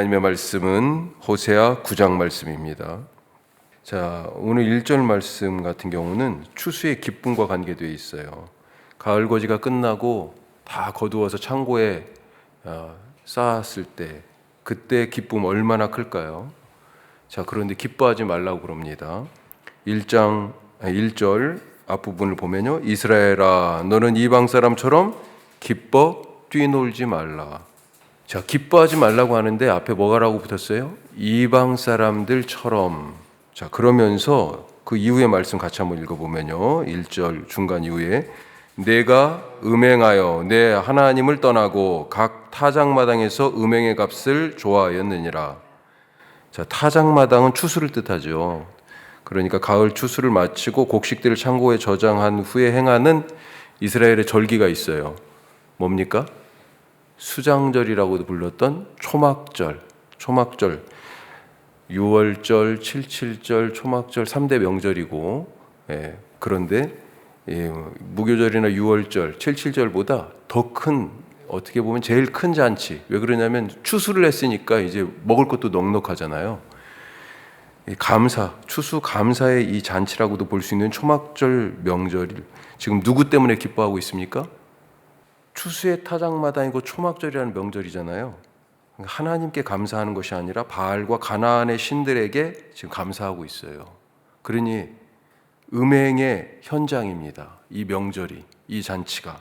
하나님의 말씀은 호세아 9장 말씀입니다. 자, 오늘 1절 말씀 같은 경우는 추수의 기쁨과 관계되어 있어요. 가을 거지가 끝나고 다 거두어서 창고에 어, 쌓았을 때 그때 기쁨 얼마나 클까요? 자, 그런데 기뻐하지 말라고 그럽니다. 1장 1절 앞부분을 보면요. 이스라엘아 너는 이방 사람처럼 기뻐 뛰놀지 말라. 자, 기뻐하지 말라고 하는데 앞에 뭐가라고 붙었어요? 이방 사람들처럼. 자, 그러면서 그 이후의 말씀 같이 한번 읽어보면요. 1절 중간 이후에 내가 음행하여 내 하나님을 떠나고 각 타작마당에서 음행의 값을 좋아하였느니라. 자, 타작마당은 추수를 뜻하죠. 그러니까 가을 추수를 마치고 곡식들을 창고에 저장한 후에 행하는 이스라엘의 절기가 있어요. 뭡니까? 수장절이라고도 불렀던 초막절, 초막절, 6월절, 77절, 초막절 3대 명절이고, 예, 그런데 예, 무교절이나 6월절, 77절보다 더 큰 어떻게 보면 제일 큰 잔치. 왜 그러냐면 추수를 했으니까 이제 먹을 것도 넉넉하잖아요. 이 감사, 추수 감사의 이 잔치라고도 볼 수 있는 초막절 명절을 지금 누구 때문에 기뻐하고 있습니까? 추수의 타작마당이고 초막절이라는 명절이잖아요. 하나님께 감사하는 것이 아니라 바알과 가나안의 신들에게 지금 감사하고 있어요. 그러니 음행의 현장입니다. 이 명절이, 이 잔치가.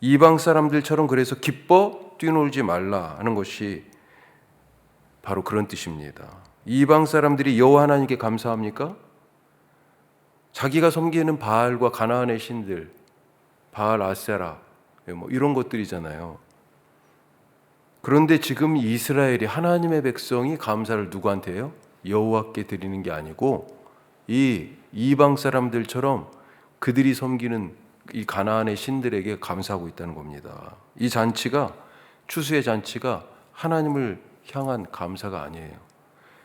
이방 사람들처럼 그래서 기뻐 뛰놀지 말라 하는 것이 바로 그런 뜻입니다. 이방 사람들이 여호와 하나님께 감사합니까? 자기가 섬기는 바알과 가나안의 신들, 바알 아세라 뭐 이런 것들이잖아요. 그런데 지금 이스라엘이 하나님의 백성이 감사를 누구한테 해요? 여호와께 드리는 게 아니고 이 이방 사람들처럼 그들이 섬기는 이 가나안의 신들에게 감사하고 있다는 겁니다. 이 잔치가 추수의 잔치가 하나님을 향한 감사가 아니에요.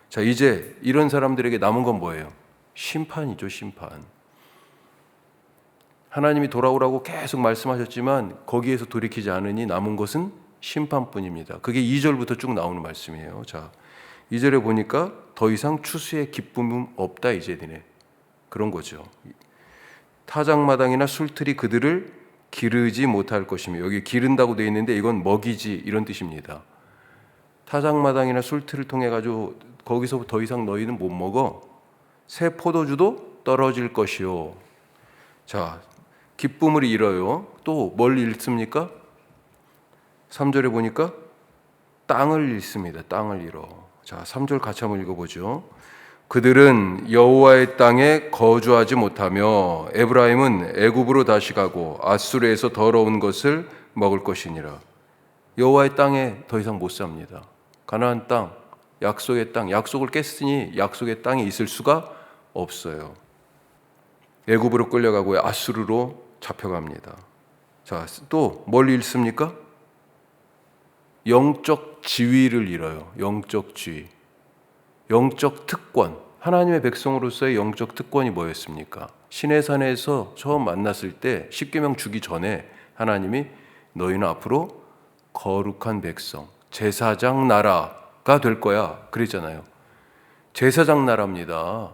자, 이제 이런 사람들에게 남은 건 뭐예요? 심판이죠, 심판. 하나님이 돌아오라고 계속 말씀하셨지만 거기에서 돌이키지 않으니 남은 것은 심판뿐입니다. 그게 2절부터 쭉 나오는 말씀이에요. 자, 2절에 보니까 더 이상 추수의 기쁨은 없다 이제 되네. 그런 거죠. 타작마당이나 술틀이 그들을 기르지 못할 것이며 여기 기른다고 되어 있는데 이건 먹이지 이런 뜻입니다. 타작마당이나 술틀을 통해 가지고 거기서 더 이상 너희는 못 먹어. 새 포도주도 떨어질 것이요. 자, 기쁨을 잃어요. 또 뭘 잃습니까? 3절에 보니까 땅을 잃습니다. 땅을 잃어. 자, 3절 같이 한번 읽어보죠. 그들은 여호와의 땅에 거주하지 못하며 에브라임은 애굽으로 다시 가고 아수르에서 더러운 것을 먹을 것이니라. 여호와의 땅에 더 이상 못 삽니다. 가나안 땅, 약속의 땅, 약속을 깼으니 약속의 땅에 있을 수가 없어요. 애굽으로 끌려가고 아수르로 잡혀갑니다. 자, 또 뭘 잃습니까? 영적 지위를 잃어요. 영적 지위. 영적 특권. 하나님의 백성으로서의 영적 특권이 뭐였습니까? 시내산에서 처음 만났을 때 십계명 주기 전에 하나님이 너희는 앞으로 거룩한 백성, 제사장 나라가 될 거야. 그랬잖아요. 제사장 나라입니다.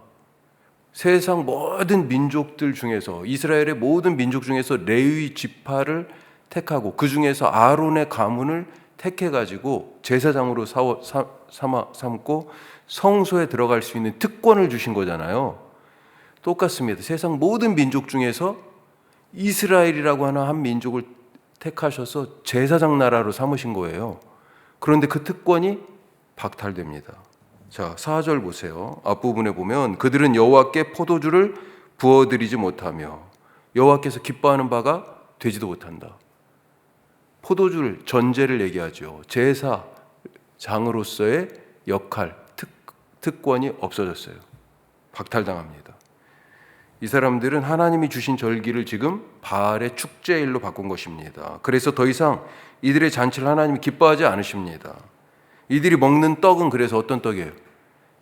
세상 모든 민족들 중에서 이스라엘의 모든 민족 중에서 레위 지파를 택하고 그 중에서 아론의 가문을 택해 가지고 제사장으로 삼아 삼고 성소에 들어갈 수 있는 특권을 주신 거잖아요. 똑같습니다. 세상 모든 민족 중에서 이스라엘이라고 하는 한 민족을 택하셔서 제사장 나라로 삼으신 거예요. 그런데 그 특권이 박탈됩니다. 자, 4절 보세요. 앞부분에 보면 그들은 여호와께 포도주를 부어 드리지 못하며 여호와께서 기뻐하는 바가 되지도 못한다. 포도주를 전제를 얘기하죠. 제사 장으로서의 역할, 특, 특권이 없어졌어요. 박탈당합니다. 이 사람들은 하나님이 주신 절기를 지금 바알의 축제일로 바꾼 것입니다. 그래서 더 이상 이들의 잔치를 하나님이 기뻐하지 않으십니다. 이들이 먹는 떡은 그래서 어떤 떡이에요?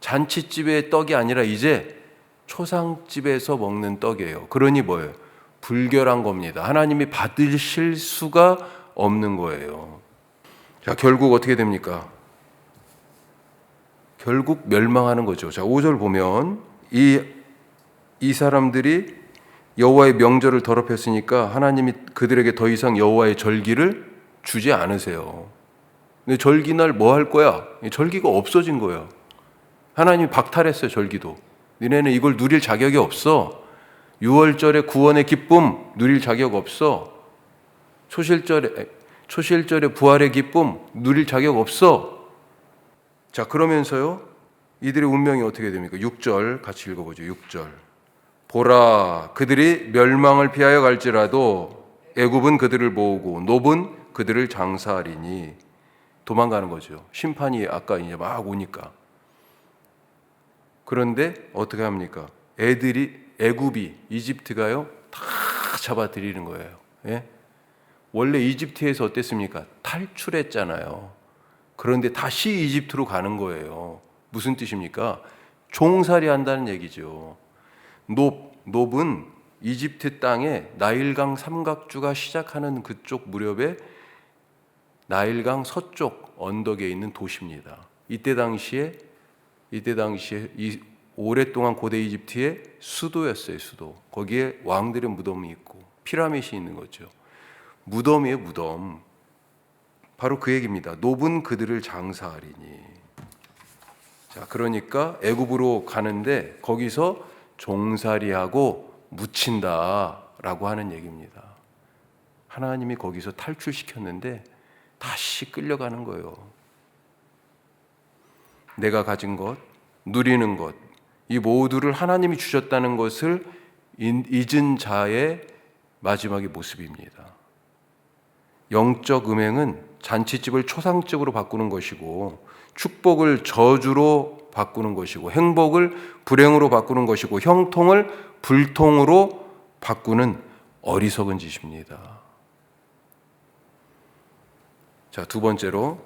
잔치집의 떡이 아니라 이제 초상집에서 먹는 떡이에요. 그러니 뭐예요? 불결한 겁니다. 하나님이 받으실 수가 없는 거예요. 자, 결국 어떻게 됩니까? 결국 멸망하는 거죠. 자, 5절 보면 이, 이 사람들이 여호와의 명절을 더럽혔으니까 하나님이 그들에게 더 이상 여호와의 절기를 주지 않으세요. 근데 절기날 뭐 할 거야? 절기가 없어진 거야. 하나님이 박탈했어요, 절기도. 니네는 이걸 누릴 자격이 없어. 6월절의 구원의 기쁨 누릴 자격 없어. 초실절에 초실절의 부활의 기쁨 누릴 자격 없어. 자, 그러면서요. 이들의 운명이 어떻게 됩니까? 6절 같이 읽어 보죠. 6절. 보라 그들이 멸망을 피하여 갈지라도 애굽은 그들을 모으고 노은 그들을 장사하리니 도망가는 거죠. 심판이 아까 이제 막 오니까. 그런데 어떻게 합니까? 애들이 애굽이 이집트가요 다 잡아들이는 거예요. 예? 원래 이집트에서 어땠습니까? 탈출했잖아요. 그런데 다시 이집트로 가는 거예요. 무슨 뜻입니까? 종살이 한다는 얘기죠. 높, 높은 이집트 땅에 나일강 삼각주가 시작하는 그쪽 무렵에 나일강 서쪽 언덕에 있는 도시입니다. 이때 당시에 이때 당시에 이 오랫동안 고대 이집트의 수도였어요, 수도. 거기에 왕들의 무덤이 있고 피라밋이 있는 거죠. 무덤이에요, 무덤. 바로 그 얘기입니다. 높은 그들을 장사하리니. 자, 그러니까 애굽으로 가는데 거기서 종살이하고 묻힌다라고 하는 얘기입니다. 하나님이 거기서 탈출시켰는데 다시 끌려가는 거예요. 내가 가진 것, 누리는 것, 이 모두를 하나님이 주셨다는 것을 잊은 자의 마지막의 모습입니다. 영적 음행은 잔치집을 초상집으로 바꾸는 것이고 축복을 저주로 바꾸는 것이고 행복을 불행으로 바꾸는 것이고 형통을 불통으로 바꾸는 어리석은 짓입니다. 자, 두 번째로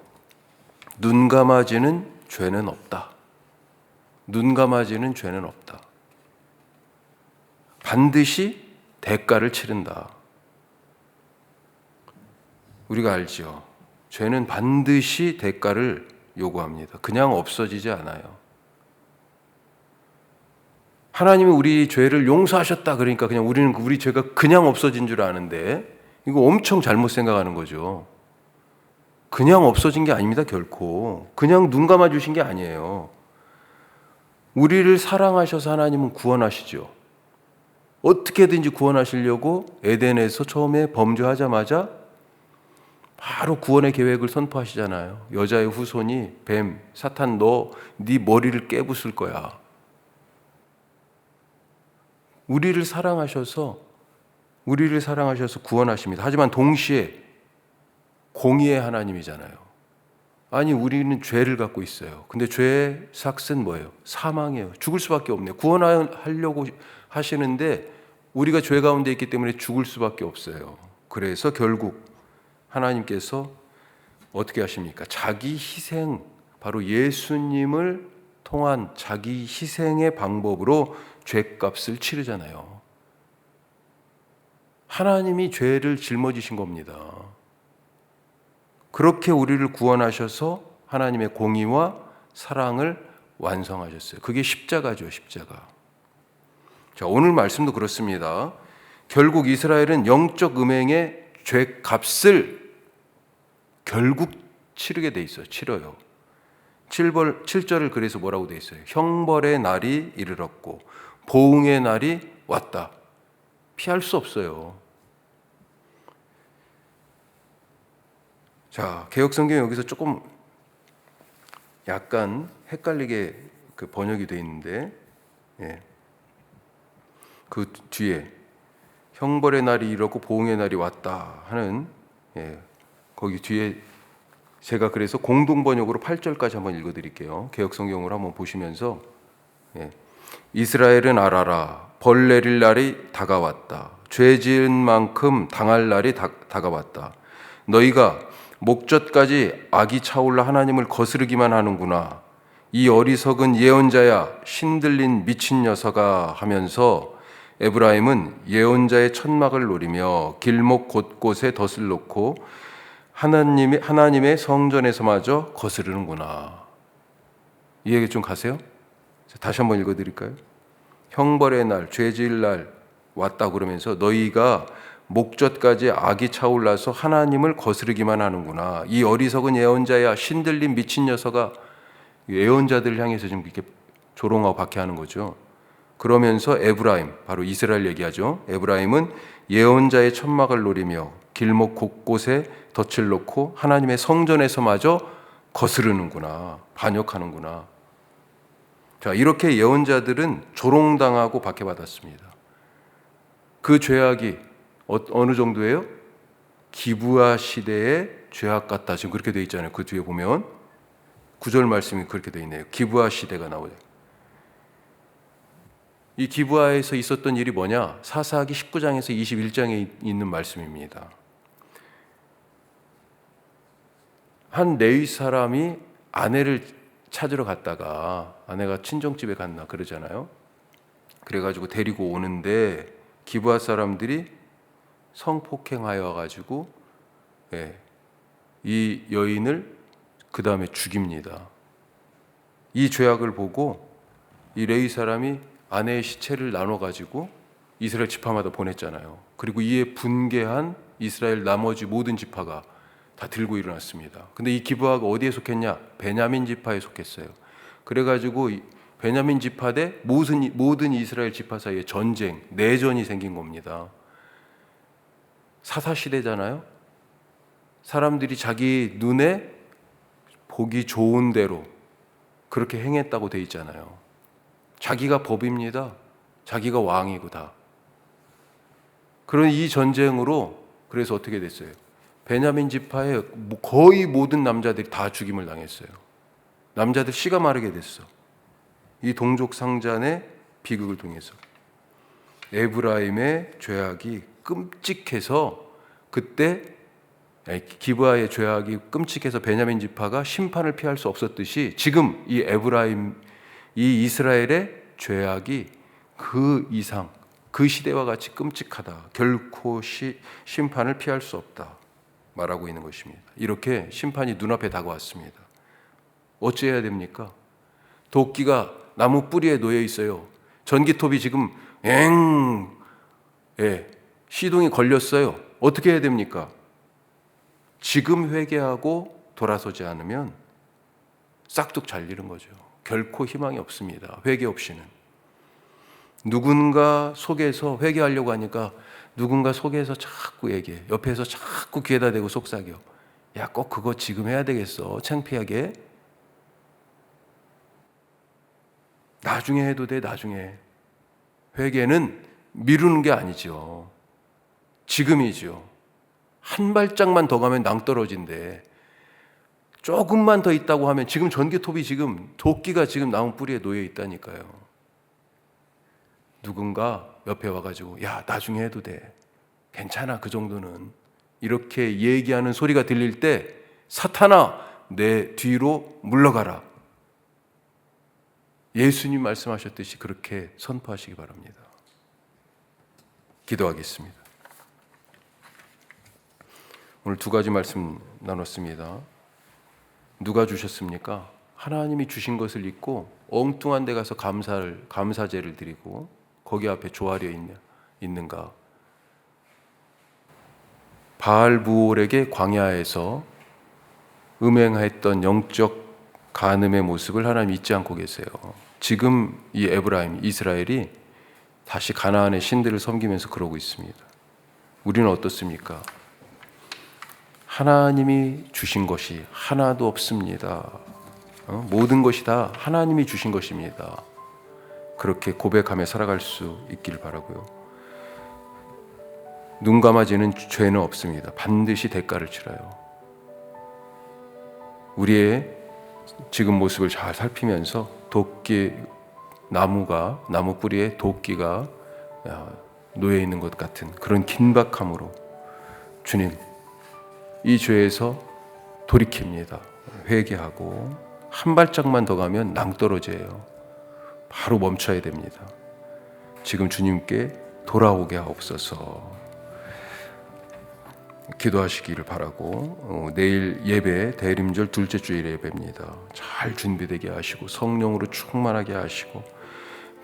눈 감아지는 죄는 없다. 눈 감아지는 죄는 없다. 반드시 대가를 치른다. 우리가 알지요. 죄는 반드시 대가를 요구합니다. 그냥 없어지지 않아요. 하나님이 우리 죄를 용서하셨다 그러니까 그냥 우리는 우리 죄가 그냥 없어진 줄 아는데 이거 엄청 잘못 생각하는 거죠. 그냥 없어진 게 아닙니다, 결코. 그냥 눈 감아 주신 게 아니에요. 우리를 사랑하셔서 하나님은 구원하시죠. 어떻게든지 구원하시려고 에덴에서 처음에 범죄하자마자 바로 구원의 계획을 선포하시잖아요. 여자의 후손이 뱀, 사탄 너 네 머리를 깨부술 거야. 우리를 사랑하셔서 우리를 사랑하셔서 구원하십니다. 하지만 동시에 공의의 하나님이잖아요. 아니 우리는 죄를 갖고 있어요. 근데 죄의 삭은 뭐예요? 사망이에요. 죽을 수밖에 없네요. 구원하려고 하시는데 우리가 죄 가운데 있기 때문에 죽을 수밖에 없어요. 그래서 결국 하나님께서 어떻게 하십니까? 자기 희생, 바로 예수님을 통한 자기 희생의 방법으로 죄값을 치르잖아요. 하나님이 죄를 짊어지신 겁니다. 그렇게 우리를 구원하셔서 하나님의 공의와 사랑을 완성하셨어요. 그게 십자가죠, 십자가. 자, 오늘 말씀도 그렇습니다. 결국 이스라엘은 영적 음행의 죄 값을 결국 치르게 돼 있어요. 치러요. 7절, 7절을 그래서 뭐라고 돼 있어요? 형벌의 날이 이르렀고 보응의 날이 왔다. 피할 수 없어요. 자, 개혁 성경 여기서 조금 약간 헷갈리게 그 번역이 돼 있는데, 예. 그 뒤에 형벌의 날이 이렇고 보응의 날이 왔다 하는 예. 거기 뒤에 제가 그래서 공동 번역으로 8절까지 한번 읽어 드릴게요. 개혁 성경으로 한번 보시면서 예. 이스라엘은 알아라 벌 내릴 날이 다가왔다. 죄 지은 만큼 당할 날이 다, 다가왔다. 너희가 목젖까지 악이 차올라 하나님을 거스르기만 하는구나. 이 어리석은 예언자야 신들린 미친 녀석아 하면서 에브라임은 예언자의 천막을 노리며 길목 곳곳에 덫을 놓고 하나님의 하나님의 성전에서마저 거스르는구나. 이해가 좀 가세요? 자, 다시 한번 읽어드릴까요? 형벌의 날, 죄질 날 왔다 그러면서 너희가 목젖까지 악이 차올라서 하나님을 거스르기만 하는구나. 이 어리석은 예언자야, 신들린 미친 녀석아, 예언자들 향해서 지금 이렇게 조롱하고 박해하는 거죠. 그러면서 에브라임, 바로 이스라엘 얘기하죠. 에브라임은 예언자의 천막을 노리며 길목 곳곳에 덫을 놓고 하나님의 성전에서마저 거스르는구나, 반역하는구나. 자, 이렇게 예언자들은 조롱당하고 박해받았습니다. 그 죄악이 어, 어느 정도예요? 기부아 시대의 죄악 같다. 지금 그렇게 돼 있잖아요. 그 뒤에 보면 구절 말씀이 그렇게 돼 있네요. 기부아 시대가 나오죠. 이 기부아에서 있었던 일이 뭐냐? 사사기 19장에서 21장에 있는 말씀입니다. 한 레위 사람이 아내를 찾으러 갔다가 아내가 친정집에 갔나 그러잖아요. 그래가지고 데리고 오는데 기부아 사람들이 성폭행하여 가지고 예, 이 여인을 그 다음에 죽입니다. 이 죄악을 보고 이 레위 사람이 아내의 시체를 나눠 가지고 이스라엘 지파마다 보냈잖아요. 그리고 이에 분개한 이스라엘 나머지 모든 지파가 다 들고 일어났습니다. 근데 이 기브아가 어디에 속했냐? 베냐민 지파에 속했어요. 그래가지고 베냐민 지파 대 모든 모든 이스라엘 지파 사이에 전쟁, 내전이 생긴 겁니다. 사사 시대잖아요. 사람들이 자기 눈에 보기 좋은 대로 그렇게 행했다고 돼 있잖아요. 자기가 법입니다. 자기가 왕이고 다. 그런 이 전쟁으로 그래서 어떻게 됐어요? 베냐민 지파의 거의 모든 남자들이 다 죽임을 당했어요. 남자들 씨가 마르게 됐어. 이 동족 상잔의 비극을 통해서 에브라임의 죄악이 끔찍해서 그때 기브아의 죄악이 끔찍해서 베냐민 지파가 심판을 피할 수 없었듯이 지금 이 에브라임 이 이스라엘의 죄악이 그 이상 그 시대와 같이 끔찍하다. 결코 시, 심판을 피할 수 없다. 말하고 있는 것입니다. 이렇게 심판이 눈앞에 다가왔습니다. 어찌해야 됩니까? 도끼가 나무 뿌리에 놓여 있어요. 전기톱이 지금 엥, 예, 시동이 걸렸어요. 어떻게 해야 됩니까? 지금 회개하고 돌아서지 않으면 싹둑 잘리는 거죠. 결코 희망이 없습니다. 회개 없이는. 누군가 속에서 회개하려고 하니까 누군가 속에서 자꾸 얘기해. 옆에서 자꾸 귀에다 대고 속삭여. 야, 꼭 그거 지금 해야 되겠어. 창피하게. 나중에 해도 돼, 나중에. 회개는 미루는 게 아니죠. 지금이죠. 한 발짝만 더 가면 낭떠러진데, 조금만 더 있다고 하면 지금 전기톱이 지금 도끼가 지금 나무 뿌리에 놓여 있다니까요. 누군가 옆에 와가지고 야 나중에 해도 돼. 괜찮아 그 정도는. 이렇게 얘기하는 소리가 들릴 때 사탄아 내 뒤로 물러가라. 예수님 말씀하셨듯이 그렇게 선포하시기 바랍니다. 기도하겠습니다 오늘 두 가지 말씀 나눴습니다 누가 주셨습니까? 하나님이 주신 것을 잊고 엉뚱한 데 가서 감사를 감사제를 드리고 거기 앞에 조아려 있냐, 있는가? 바알부올에게 광야에서 음행했던 영적 간음의 모습을 하나님 잊지 않고 계세요. 지금 이 에브라임 이스라엘이 다시 가나안의 신들을 섬기면서 그러고 있습니다. 우리는 어떻습니까? 하나님이 주신 것이 하나도 없습니다. 어? 모든 것이 다 하나님이 주신 것입니다. 그렇게 고백하며 살아갈 수 있기를 바라고요. 눈 감아지는 죄는 없습니다. 반드시 대가를 치러요. 우리의 지금 모습을 잘 살피면서 도끼 나무가 나무 뿌리에 도끼가 놓여 있는 것 같은 그런 긴박함으로 주님 이 죄에서 돌이킵니다. 회개하고 한 발짝만 더 가면 낭떠러져요. 바로 멈춰야 됩니다. 지금 주님께 돌아오게 하옵소서. 기도하시기를 바라고 어, 내일 예배 대림절 둘째 주일 예배입니다. 잘 준비되게 하시고 성령으로 충만하게 하시고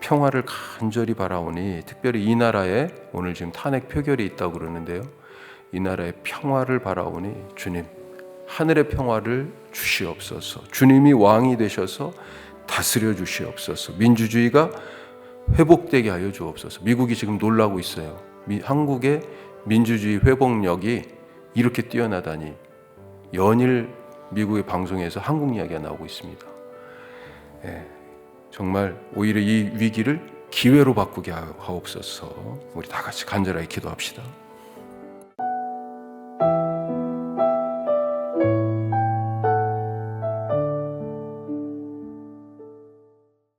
평화를 간절히 바라오니 특별히 이 나라에 오늘 지금 탄핵 표결이 있다고 그러는데요. 이 나라의 평화를 바라오니 주님 하늘의 평화를 주시옵소서. 주님이 왕이 되셔서 다스려 주시옵소서. 민주주의가 회복되게 하여 주옵소서. 미국이 지금 놀라고 있어요. 미- 한국의 민주주의 회복력이 이렇게 뛰어나다니 연일 미국의 방송에서 한국 이야기가 나오고 있습니다. 예, 정말 오히려 이 위기를 기회로 바꾸게 하옵소서. 우리 다 같이 간절하게 기도합시다.